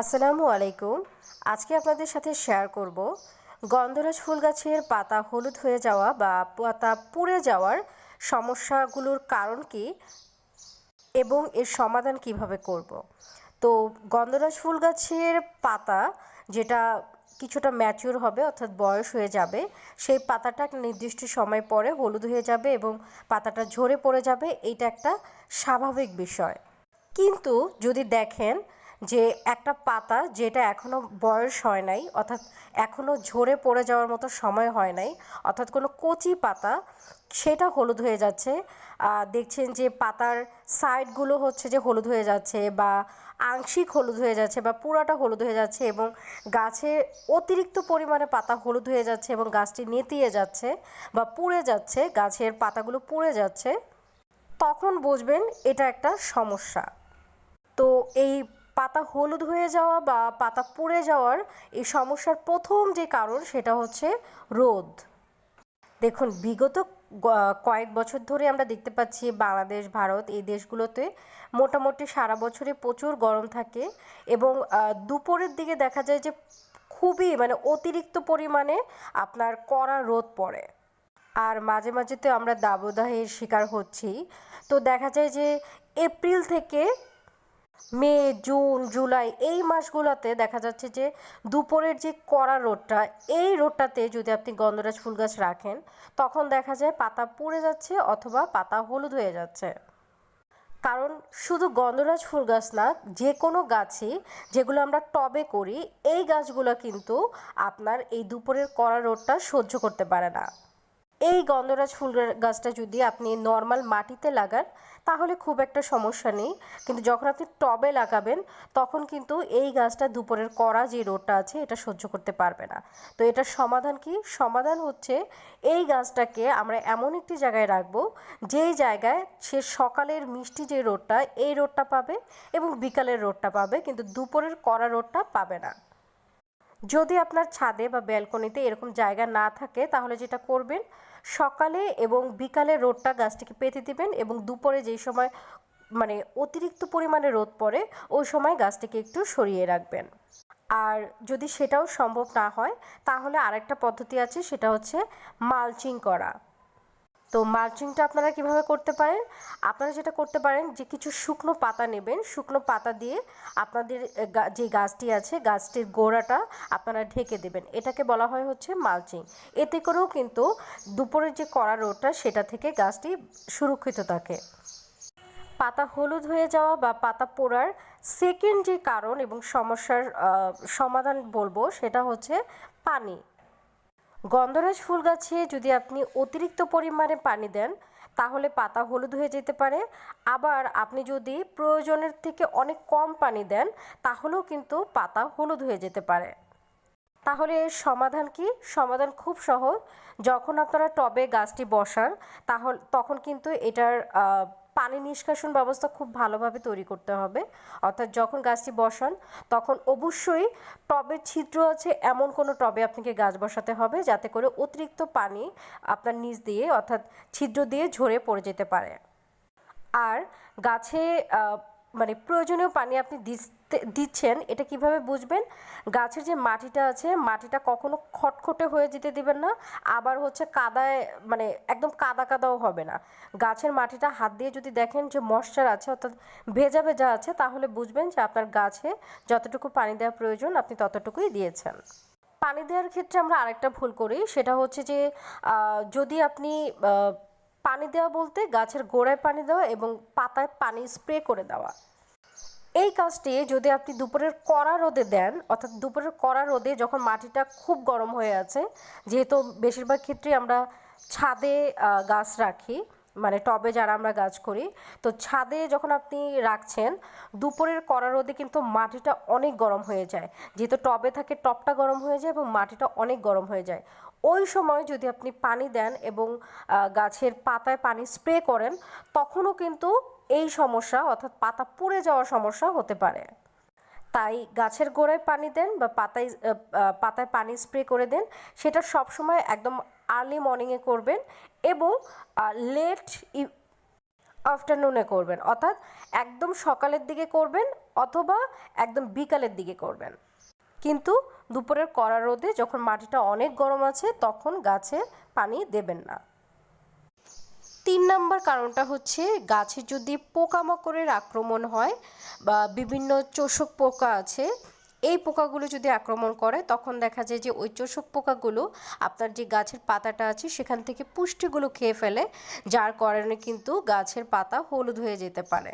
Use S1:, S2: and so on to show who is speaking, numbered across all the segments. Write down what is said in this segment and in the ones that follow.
S1: আসসালামু আলাইকুম। আজকে আপনাদের সাথে শেয়ার করব গন্ধরাজ ফুল গাছের পাতা হলুদ হয়ে যাওয়া বা পাতা পুড়ে যাওয়ার সমস্যাগুলোর কারণ কি এবং এর সমাধান কীভাবে করব? তো গন্ধরাজ ফুল গাছের পাতা যেটা কিছুটা ম্যাচিওর হবে অর্থাৎ বয়স হয়ে যাবে, সেই পাতাটা নির্দিষ্ট সময় পরে হলুদ হয়ে যাবে এবং পাতাটা ঝরে পড়ে যাবে, এইটা একটা স্বাভাবিক বিষয়। কিন্তু যদি দেখেন যে একটা পাতা যেটা এখনও বয়স হয় নাই, অর্থাৎ এখনও ঝরে পড়ে যাওয়ার মতো সময় হয় নাই, অর্থাৎ কোনো কচি পাতা, সেটা হলুদ হয়ে যাচ্ছে। দেখছেন যে পাতার সাইডগুলো হচ্ছে যে হলুদ হয়ে যাচ্ছে বা আংশিক হলুদ হয়ে যাচ্ছে বা পুরাটা হলুদ হয়ে যাচ্ছে এবং গাছে অতিরিক্ত পরিমাণে পাতা হলুদ হয়ে যাচ্ছে এবং গাছটি নেতিয়ে যাচ্ছে বা পুড়ে যাচ্ছে, গাছের পাতাগুলো পুড়ে যাচ্ছে, তখন বুঝবেন এটা একটা সমস্যা। তো এই পাতা হলুদ হয়ে যাওয়া বা পাতা পুড়ে যাওয়ার এই সমস্যার প্রথম যে কারণ সেটা হচ্ছে রোদ। দেখুন, বিগত কয়েক বছর ধরে আমরা দেখতে পাচ্ছি বাংলাদেশ, ভারত এই দেশগুলোতে মোটামুটি সারা বছরে প্রচুর গরম থাকে এবং দুপুরের দিকে দেখা যায় যে খুবই মানে অতিরিক্ত পরিমাণে আপনার কড়া রোদ পড়ে। আর মাঝে মাঝে তো আমরা দাবদাহের শিকার হচ্ছি। তো দেখা যায় যে এপ্রিল থেকে মে, জুন, জুলাই এই মাসগুলোতে দেখা যাচ্ছে যে দুপুরের যে কড়া রোদটা, এই রোদটাতে যদি আপনি গন্ধরাজ ফুল গাছ রাখেন, তখন দেখা যায় পাতা পুড়ে যাচ্ছে অথবা পাতা হলুদ হয়ে যাচ্ছে। কারণ শুধু গন্ধরাজ ফুল গাছ না, যে কোনো গাছই যেগুলো আমরা টবে করি, এই গাছগুলো কিন্তু আপনার এই দুপুরের কড়া রোদটা সহ্য করতে পারে না। এই গন্ধরাজ ফুল গাছটা যদি আপনি নর্মাল মাটিতে লাগান, তাহলে খুব একটা সমস্যা নেই। কিন্তু যখন আপনি টবে লাগাবেন, তখন কিন্তু এই গাছটা দুপুরের কড়া যে রোদটা আছে, এটা সহ্য করতে পারবে না। তো এটার সমাধান কি? সমাধান হচ্ছে এই গাছটাকে আমরা এমন একটি জায়গায় রাখব, যেই জায়গায় সে সকালের মিষ্টি যে রোদটা, এই রোদটা পাবে এবং বিকালের রোদটা পাবে, কিন্তু দুপুরের কড়া রোদটা পাবে না। যদি আপনার ছাদে বা ব্যালকনিতে এরকম জায়গা না থাকে, তাহলে যেটা করবেন সকালে এবং বিকালে রোদটা গাছটিকে পেতে দিবেন এবং দুপুরে যেই সময় মানে অতিরিক্ত পরিমাণে রোদ পড়ে, ওই সময় গাছটিকে একটু সরিয়ে রাখবেন। আর যদি সেটাও সম্ভব না হয়, তাহলে আরেকটা পদ্ধতি আছে, সেটা হচ্ছে মালচিং করা। তো মালচিংটা আপনারা কীভাবে করতে পারেন? আপনারা যেটা করতে পারেন যে কিছু শুকনো পাতা নেবেন। শুকনো পাতা দিয়ে আপনাদের যে গাছটি আছে, গাছটির গোড়াটা আপনারা ঢেকে দেবেন। এটাকে বলা হয় হচ্ছে মালচিং এতে করেও কিন্তু দুপুরের যে কড়া রোদটা, সেটা থেকে গাছটি সুরক্ষিত থাকে। পাতা হলুদ হয়ে যাওয়া বা পাতা পোড়ার সেকেন্ড যে কারণ এবং সমস্যার সমাধান বলব, সেটা হচ্ছে পানি। গন্ধরাজ ফুল গাছে যদি আপনি অতিরিক্ত পরিমাণে পানি দেন, তাহলে পাতা হলুদ হয়ে যেতে পারে। আবার আপনি যদি প্রয়োজনের থেকে অনেক কম পানি দেন, তাহলেও কিন্তু পাতা হলুদ হয়ে যেতে পারে। তাহলে এর সমাধান কি? সমাধান খুব সহজ। যখন আপনারা টবে গাছটি বসান, তাহলে, তখন কিন্তু এটার পানি নিষ্কাশন ব্যবস্থা খুব ভালোভাবে তৈরি করতে হবে। অর্থাৎ যখন গাছটি বসান, তখন অবশ্যই টবে ছিদ্র আছে, এমন কোনো টবে আপনাকে গাছ বসাতে হবে যাতে করে অতিরিক্ত পানি আপনার নিচ দিয়ে, অর্থাৎ ছিদ্র দিয়ে ঝরে পড়ে যেতে পারে। আর গাছে মানে প্রয়োজনীয় পানি আপনি দিচ্ছেন, এটা কীভাবে বুঝবেন? গাছের যে মাটিটা আছে, মাটিটা কখনো খটখটে হয়ে যেতে দিবেন না, আবার হচ্ছে কাদায় মানে একদম কাদা কাদাও হবে না। গাছের মাটিটা হাত দিয়ে যদি দেখেন যে ময়শ্চার আছে, অর্থাৎ ভেজা ভেজা আছে, তাহলে বুঝবেন যে আপনার গাছে যতটুকু পানি দেওয়া প্রয়োজন, আপনি ততটুকুই দিয়েছেন। পানি দেওয়ার ক্ষেত্রে আমরা আরেকটা ভুল করি, সেটা হচ্ছে যে যদি আপনি পানি দেওয়া বলতে গাছের গোড়ায় পানি দেওয়া এবং পাতায় পানি স্প্রে করে দেওয়া। এই কাজটি যদি আপনি দুপুরের কড়া রোদে দেন, অর্থাৎ দুপুরের কড়া রোদে যখন মাটিটা খুব গরম হয়ে আছে, যেহেতু বেশিরভাগ ক্ষেত্রেই আমরা ছাদে গাছ রাখি মানে টবে যারা আমরা গাছ করি, তো ছাদে যখন আপনি রাখছেন, দুপুরের কড়া রোদে কিন্তু মাটিটা অনেক গরম হয়ে যায়। যেহেতু টবে থাকে টবটা গরম হয়ে যায় এবং মাটিটা অনেক গরম হয়ে যায়। ওই সময় যদি আপনি পানি দেন এবং গাছের পাতায় পানি স্প্রে করেন, তখনও কিন্তু এই সমস্যা, অর্থাৎ পাতা পুড়ে যাওয়ার সমস্যা হতে পারে। তাই গাছের গোড়ায় পানি দেন বা পাতায় পাতায় পানি স্প্রে করে দেন। সেটা সবসময় একদম আর্লি মর্নিংয়ে করবেন এবং লেট আফটারনুনে করবেন। অর্থাৎ একদম সকালের দিকে করবেন অথবা একদম বিকালের দিকে করবেন। কিন্তু দুপুরের কড়া রোদে যখন মাটিটা অনেক গরম আছে, তখন গাছে পানি দেবেন না। তিন নম্বর কারণটা হচ্ছে গাছে যদি পোকামাকড়ের আক্রমণ হয় বা বিভিন্ন চোষক পোকা আছে, এই পোকাগুলো যদি আক্রমণ করে, তখন দেখা যায় যে ওই চোষক পোকাগুলো আপনার যে গাছের পাতাটা আছে, সেখান থেকে পুষ্টিগুলো খেয়ে ফেলে, যার কারণে কিন্তু গাছের পাতা হলুদ হয়ে যেতে পারে।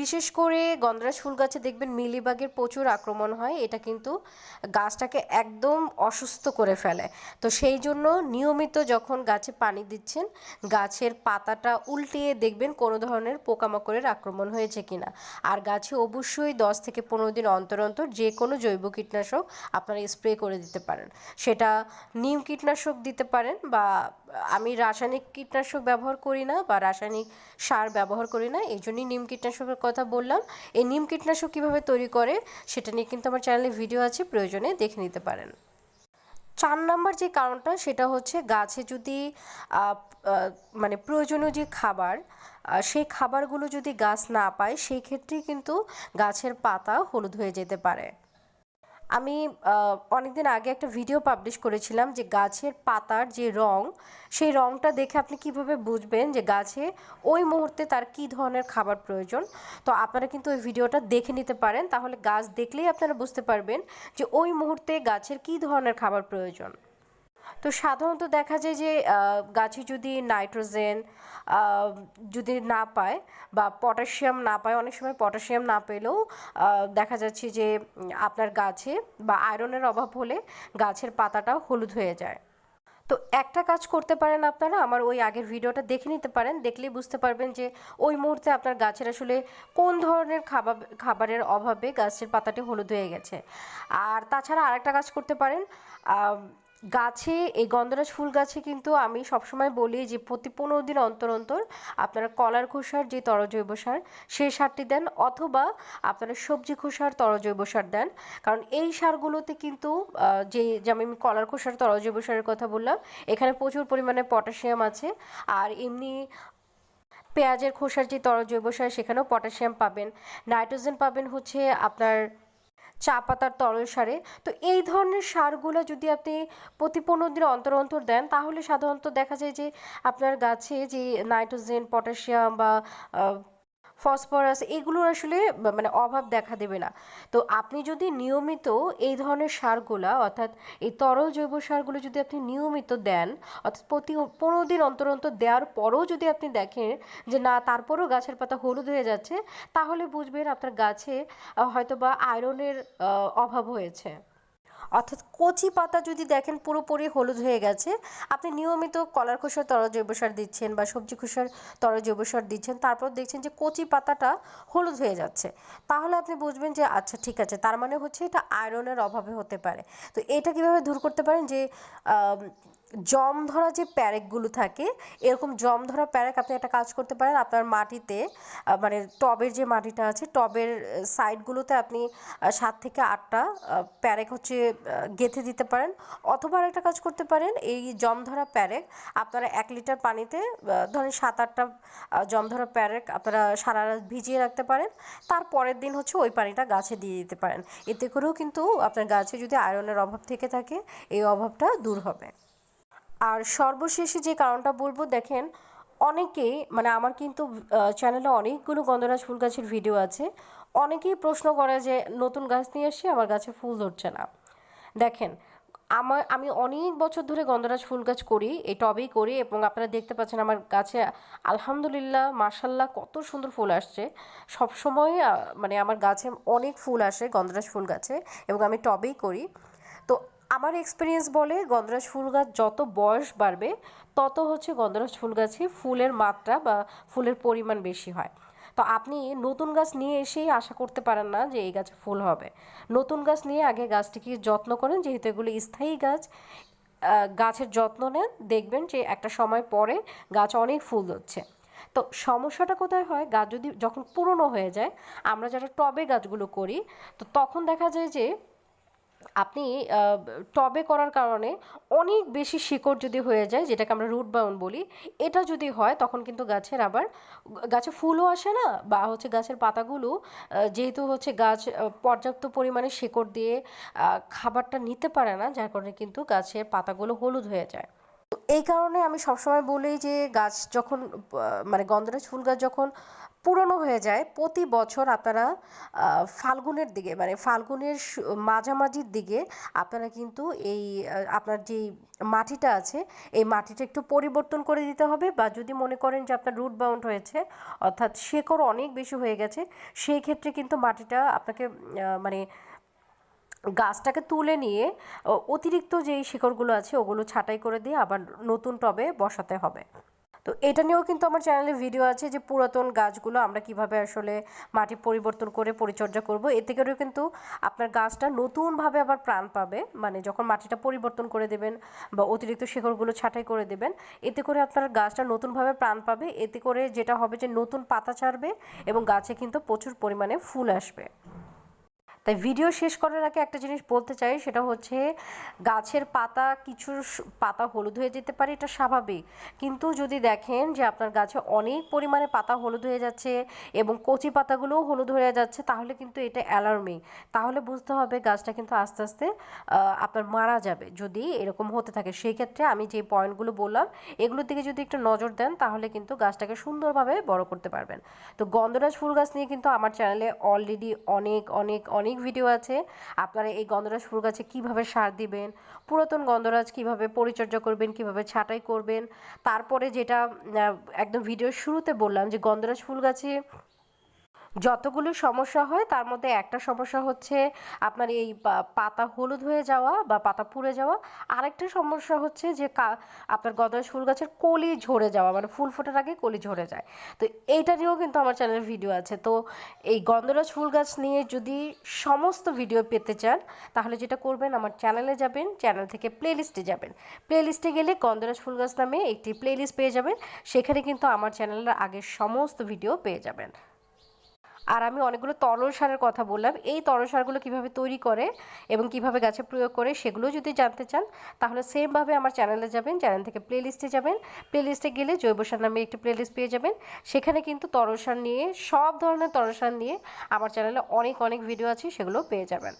S1: বিশেষ করে গন্ধরাজ ফুল গাছে দেখবেন মিলিবাগের প্রচুর আক্রমণ হয়। এটা কিন্তু গাছটাকে একদম অসুস্থ করে ফেলে। তো সেই জন্য নিয়মিত যখন গাছে পানি দিচ্ছেন, গাছের পাতাটা উল্টিয়ে দেখবেন কোনো ধরনের পোকামাকড়ের আক্রমণ হয়েছে কিনা। আর গাছে অবশ্যই দশ থেকে পনেরো দিন অন্তর অন্তর যে কোনো জৈব কীটনাশক আপনারা স্প্রে করে দিতে পারেন। সেটা নিম কীটনাশক দিতে পারেন বা আমি রাসায়নিক কীটনাশক ব্যবহার করি না বা রাসায়নিক সার ব্যবহার করি না, এই জন্যই নিম কীটনাশকের কথা বললাম। এই নিম কীটনাশক কীভাবে তৈরি করে সেটা নিয়ে কিন্তু আমার চ্যানেলে ভিডিও আছে, প্রয়োজনে দেখে নিতে পারেন। চার নাম্বার যে কারণটা, সেটা হচ্ছে গাছে যদি মানে প্রয়োজনীয় যে খাবার সেই খাবারগুলো যদি গাছ না পায়, সেই ক্ষেত্রেই কিন্তু গাছের পাতা হলুদ হয়ে যেতে পারে। আমি অনেকদিন আগে একটা ভিডিও পাবলিশ করেছিলাম যে গাছের পাতার যে রং, সেই রংটা দেখে আপনি কীভাবে বুঝবেন যে গাছে ওই মুহূর্তে তার কি ধরনের খাবার প্রয়োজন? তো আপনারা কিন্তু ওই ভিডিওটা দেখে নিতে পারেন। তাহলে গাছ দেখলেই আপনারা বুঝতে পারবেন যে ওই মুহূর্তে গাছের কি ধরনের খাবার প্রয়োজন। তো সাধারণত দেখা যায় যে গাছে যদি নাইট্রোজেন যদি না পায় বা পটাশিয়াম না পায়, অনেক সময় পটাশিয়াম না পেলেও দেখা যাচ্ছে যে আপনার গাছে বা আয়রনের অভাব হলে গাছের পাতাটা হলুদ হয়ে যায়। তো একটা কাজ করতে পারেন আপনারা, আমার ওই আগের ভিডিওটা দেখে নিতে পারেন, দেখলেই বুঝতে পারবেন যে, ওই মুহূর্তে আপনার গাছের আসলে কোন ধরনের খাবার, খাবারের অভাবে গাছের পাতাটি হলুদ হয়ে গেছে। আর তাছাড়া আরেকটা কাজ করতে পারেন গাছে, এই গন্ধরাজ ফুল গাছে কিন্তু আমি সবসময় বলি যে প্রতি পনেরো দিন অন্তর অন্তর আপনারা কলার খোসার যে তরজৈব সার, সেই সারটি দেন অথবা আপনারা সবজি খোসার তরজৈব সার দেন। কারণ এই সারগুলোতে কিন্তু যে, যেমন আমি কলার খোসার তরজৈব সারের কথা বললাম, এখানে প্রচুর পরিমাণে পটাশিয়াম আছে। আর এমনি পেঁয়াজের খোসার যে তরল জৈব সার, সেখানেও পটাশিয়াম পাবেন। নাইট্রোজেন পাবেন হচ্ছে আপনার চা পাতার তরল সারে। তো এই ধরনের সারগুলো যদি আপনি প্রতি পনেরো দিন অন্তর অন্তর দেন, তাহলে সাধারণত দেখা যায় যে আপনার গাছে যে নাইট্রোজেন, পটাশিয়াম বা ফসফরাস এগুলোর আসলে মানে অভাব দেখা দেবে না। তো আপনি যদি নিয়মিত এই ধরনের সারগুলা অর্থাৎ এই তরল জৈব সারগুলো যদি আপনি নিয়মিত দেন অর্থাৎ প্রতি পনেরো দিন অন্তর অন্তর দেওয়ার পরেও যদি আপনি দেখেন যে না তারপরেও গাছের পাতা হলুদ হয়ে যাচ্ছে তাহলে বুঝবেন আপনার গাছে আহ, হয়তোবা আয়রনের অভাব হয়েছে। অর্থাৎ কচি পাতা যদি দেখেন পুরোপুরি হলুদ হয়ে গেছে, আপনি নিয়মিত কলার খোসার তর জৈব সার দিচ্ছেন বা সবজি খোসার তর জৈব সার দিচ্ছেন, তারপর দেখছেন যে কচি পাতাটা হলুদ হয়ে যাচ্ছে। তাহলে আপনি বুঝবেন যে আচ্ছা ঠিক আছে, তার মানে হচ্ছে এটা আয়রনের অভাবে হতে পারে। তো এটা কীভাবে দূর করতে পারেন যে জম ধরা যে প্যারেকগুলো থাকে, এরকম জম ধরা প্যারেক আপনি একটা কাজ করতে পারেন, আপনার মাটিতে মানে টবের যে মাটিটা আছে, টবের সাইডগুলোতে আপনি সাত থেকে আটটা প্যারেক হচ্ছে গেঁথে দিতে পারেন। অথবা একটা কাজ করতে পারেন, এই জম ধরা প্যারেক আপনারা এক লিটার পানিতে ধরেন সাত আটটা জম ধরা প্যারেক আপনারা সারা রাত ভিজিয়ে রাখতে পারেন। তার পরের দিন হচ্ছে ওই পানিটা গাছে দিয়ে দিতে পারেন। এতে করেও কিন্তু আপনার গাছে যদি আয়রনের অভাব থেকে থাকে, এই অভাবটা দূর হবে। আর সর্বশেষে যে কারণটা বলব, দেখেন, অনেকেই মানে আমার কিন্তু চ্যানেলে অনেকগুলো গন্ধরাজ ফুল গাছের ভিডিও আছে। অনেকেই প্রশ্ন করে যে, নতুন গাছ নিয়ে এসে আমার গাছে ফুল ধরছে না? দেখেন আমার আমি অনেক বছর ধরে গন্ধরাজ ফুল গাছ করি, এই টবেই করি এবং আপনারা দেখতে পাচ্ছেন আমার গাছে, আলহামদুলিল্লাহ মার্শাল্লাহ কত সুন্দর ফুল আসছে। সবসময় মানে আমার গাছে অনেক ফুল আসে গন্ধরাজ ফুল গাছে এবং আমি টবেই করি। আমার এক্সপিরিয়েন্স বলে গন্ধরাজ ফুল গাছ যত বয়স বাড়বে, তত হচ্ছে গন্ধরাজ ফুল গাছে ফুলের মাত্রা বা ফুলের পরিমাণ বেশি হয়। তো আপনি নতুন গাছ নিয়ে এসেই আশা করতে পারেন না যে এই গাছে ফুল হবে। নতুন গাছ নিয়ে আগে গাছটিকে যত্ন করেন, যেহেতু এগুলো স্থায়ী গাছ গাছের যত্ন নেন, দেখবেন যে একটা সময় পরে গাছ অনেক ফুল হচ্ছে তো সমস্যাটা কোথায় হয়? গাছ যদি যখন পুরনো হয়ে যায়, আমরা যারা টবে গাছগুলো করি, তো তখন দেখা যায় যে আপনি টবে করার কারণে অনেক বেশি শিকড় যদি হয়ে যায়, যেটাকে আমরা রুট বাউন্ড বলি, এটা যদি হয়, তখন কিন্তু গাছের আবার, গাছে ফুলও আসে না, বা হচ্ছে গাছের পাতাগুলো যেহেতু হচ্ছে গাছ পর্যাপ্ত পরিমাণে শিকড় দিয়ে খাবারটা নিতে পারে না, যার কারণে কিন্তু গাছের পাতাগুলো হলুদ হয়ে যায়। এই কারণে আমি সবসময় বলি যে, গাছ যখন মানে গন্ধরাজ ফুল গাছ যখন পুরনো হয়ে যায়। প্রতি বছর আপনারা ফাল্গুনের দিকে মানে ফাল্গুনের মাঝামাঝির দিকে আপনারা কিন্তু এই আপনার যেই মাটিটা আছে, এই মাটিটা একটু পরিবর্তন করে দিতে হবে বা যদি মনে করেন যে আপনার রুট বাউন্ড হয়েছে, অর্থাৎ শেকড় অনেক বেশি হয়ে গেছে, সেই ক্ষেত্রে কিন্তু মাটিটা আপনাকে মানে গাছটাকে তুলে নিয়ে অতিরিক্ত যেই শিকড়গুলো আছে ওগুলো ছাঁটাই করে দিয়ে আবার নতুন টবে বসাতে হবে। তো এটা নিয়েও কিন্তু আমার চ্যানেলে ভিডিও আছে যে পুরাতন গাছগুলো আমরা কীভাবে আসলে মাটি পরিবর্তন করে পরিচর্যা করব। এতে করেও কিন্তু আপনার গাছটা নতুনভাবে আবার প্রাণ পাবে। মানে যখন মাটিটা পরিবর্তন করে দেবেন বা অতিরিক্ত শিকড়গুলো ছাঁটাই করে দেবেন, এতে করে আপনার গাছটা নতুনভাবে প্রাণ পাবে। এতে করে যেটা হবে যে নতুন পাতা ছাড়বে এবং গাছে কিন্তু প্রচুর পরিমাণে ফুল আসবে। তাই ভিডিও শেষ করার আগে একটা জিনিস বলতে চাই, সেটা হচ্ছে গাছের পাতা কিছু পাতা হলুদ হয়ে যেতে পারে, এটা স্বাভাবিক। কিন্তু যদি দেখেন যে আপনার গাছে অনেক পরিমাণে পাতা হলুদ হয়ে যাচ্ছে এবং কচি পাতাগুলোও হলুদ হয়ে যাচ্ছে, তাহলে কিন্তু এটা অ্যালার্মিং তাহলে বুঝতে হবে গাছটা কিন্তু আস্তে আস্তে আপনার মারা যাবে যদি এরকম হতে থাকে। সেই ক্ষেত্রে আমি যে পয়েন্টগুলো বললাম, এগুলোর দিকে যদি একটু নজর দেন, তাহলে কিন্তু গাছটাকে সুন্দরভাবে বড় করতে পারবেন। তো গন্ধরাজ ফুল গাছ নিয়ে কিন্তু আমার চ্যানেলে অলরেডি অনেক অনেক অনেক ভিডিও আছে। আপনারা এই গন্ধরাজ ফুল গাছে কীভাবে সার দিবেন? পুরাতন গন্ধরাজ কীভাবে পরিচর্যা করবেন? কীভাবে ছাঁটাই করবেন? তারপরে যেটা একদম ভিডিওর শুরুতে বললাম যে গন্ধরাজ ফুল গাছে যতগুলো সমস্যা হয়, তার মধ্যে একটা সমস্যা হচ্ছে আপনার এই পাতা হলুদ হয়ে যাওয়া বা পাতা পুড়ে যাওয়া। আরেকটা সমস্যা হচ্ছে যে আপনার গদরাজ ফুল গাছের কলি ঝরে যাওয়া মানে ফুল ফোটার আগে কলি ঝরে যায়। তো এইটা নিয়েও কিন্তু আমার চ্যানেলে ভিডিও আছে। তো এই গন্ধরাজ ফুল গাছ নিয়ে যদি সমস্ত ভিডিও পেতে চান, তাহলে যেটা করবেন, আমার চ্যানেলে যাবেন, চ্যানেল থেকে প্লেলিস্টে যাবেন। প্লেলিস্টে গেলে গন্ধরাজ ফুল গাছ নামে একটি প্লেলিস্ট পেয়ে যাবেন। সেখানে কিন্তু আমার চ্যানেলের আগের সমস্ত ভিডিও পেয়ে যাবেন। আর আমি অনেকগুলো তরল সারের কথা বললাম। এই তরল সারগুলো কীভাবে তৈরি করে এবং কীভাবে গাছে প্রয়োগ করে সেগুলো যদি জানতে চান, তাহলে সেমভাবে আমার চ্যানেলে যাবেন চ্যানেল থেকে প্লেলিস্টে যাবেন। প্লেলিস্টে গেলে জৈব সার নামে একটি প্লেলিস্ট পেয়ে যাবেন। সেখানে কিন্তু তরল সার নিয়ে, সব ধরনের তরল সার নিয়ে আমার চ্যানেলে অনেক অনেক ভিডিও আছে সেগুলো পেয়ে যাবেন।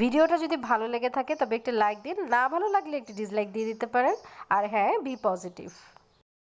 S1: ভিডিওটা যদি ভালো লেগে থাকে, তবে একটি লাইক দিন। না ভালো লাগলে একটি ডিসলাইক দিয়ে দিতে পারেন। আর হ্যাঁ বি পজিটিভ